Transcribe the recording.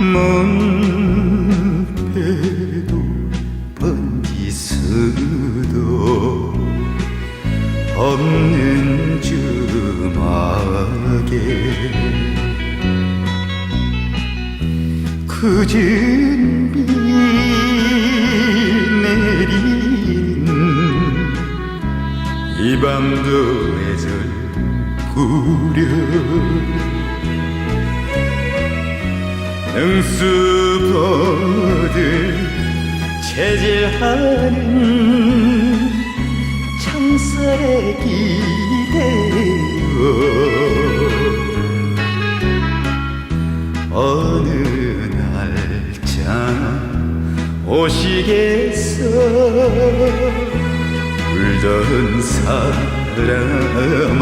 먼 배도 번지수도 없는 주막에 그진 비 내린 이 밤도 애절 구려 능수버들 체질하는 창살에 기대어 어느 날짜 오시겠어? 울던 사람아